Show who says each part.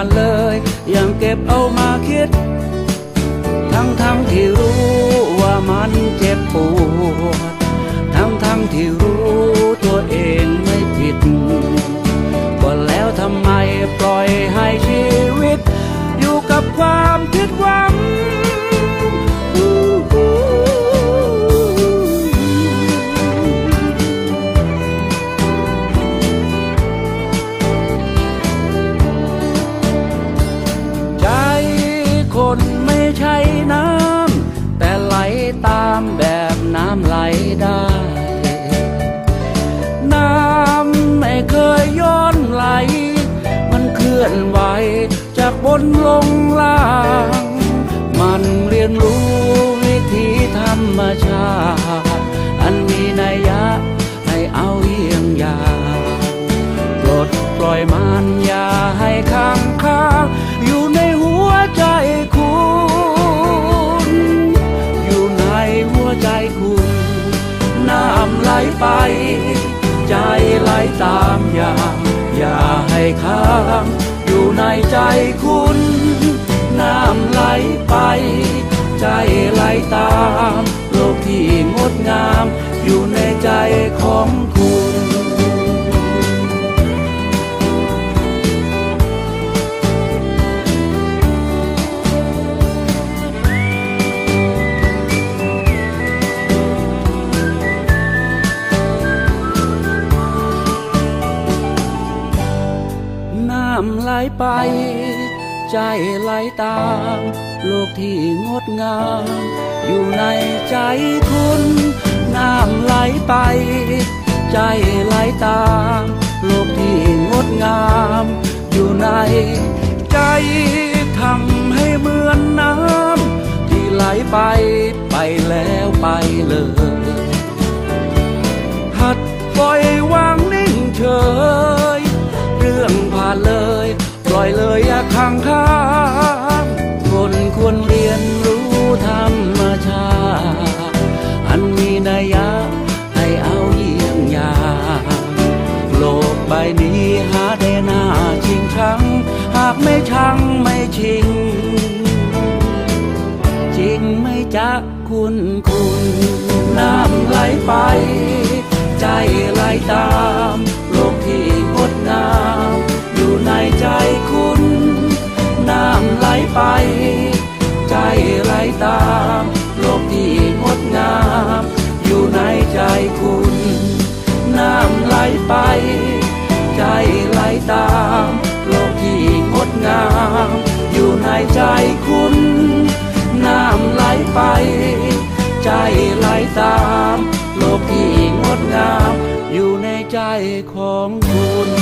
Speaker 1: านเลย ยังเก็บเอามาคิด ทั้งทั้งที่รู้ว่ามัน ตามแบบน้ำไหลได้ น้ำไม่เคยย้อนไหล มันเคลื่อนไหวจากบนลง อย่าง อย่าให้ค้างอยู่ในใจคุณ น้ำไหลไป ใจไหลตาม โลกที่งดงาม อยู่ในใจของคุณำไหลไป ใจไหลตาม โลกที่งดงาม อยู่ในใจคุณน้ำไหลไป ใจไหลตาม โลกที่งดงาม อยู่ในใจทำให้เหมือนน้ำที่ไหลไปไปแล้วไปเลย เลยอย่าขังข้างคนควรเรียนรู้ธรรมชาติอันมีนัยยะให้เอาเยี่ยงอย่างโลกใบนี้หาได้น่าชิงชัง หากไม่ชัง ของคุณ